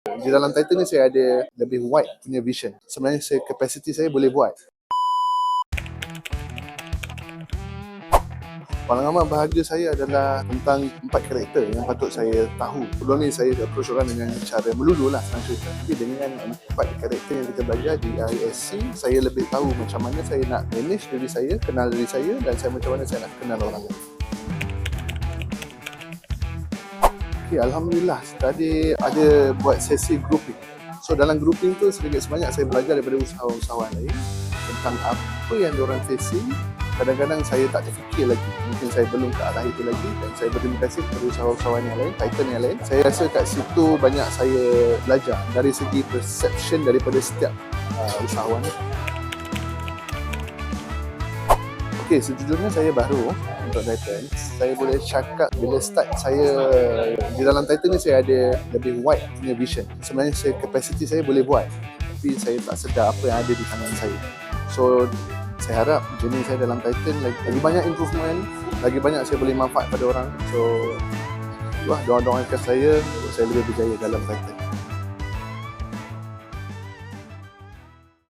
Di dalam title ni saya ada lebih wide punya vision. Sebenarnya saya capacity saya boleh buat. Pengalaman bahagia saya adalah tentang empat karakter yang patut saya tahu. Sebelum ni saya approach orang dengan cara melulu lah. Tapi dengan empat karakter yang kita belajar di ISC, saya lebih tahu macam mana saya nak manage diri saya, kenal diri saya dan saya macam mana saya nak kenal orang lain. Okay, Alhamdulillah tadi ada buat sesi grouping. So dalam grouping tu sedikit sebanyak saya belajar daripada usahawan-usahawan lain tentang apa yang diorang facing. Kadang-kadang saya tak terfikir lagi. Mungkin saya belum ke arah itu lagi dan saya berterima kasih kepada usahawan-usahawan yang lain, titan yang lain. Saya rasa kat situ banyak saya belajar dari segi perception daripada setiap uh, usahawan. Okey, sejujurnya saya baru untuk Titan. Saya boleh cakap bila start saya di dalam Titan ni saya ada lebih wide punya vision. Sebenarnya saya capacity saya boleh buat. Tapi saya tak sedar apa yang ada di tangan saya. So saya harap journey saya dalam Titan lagi, lagi banyak improvement, lagi banyak saya boleh manfaat pada orang. So, wah doa-doakan saya untuk saya lebih berjaya dalam Titan.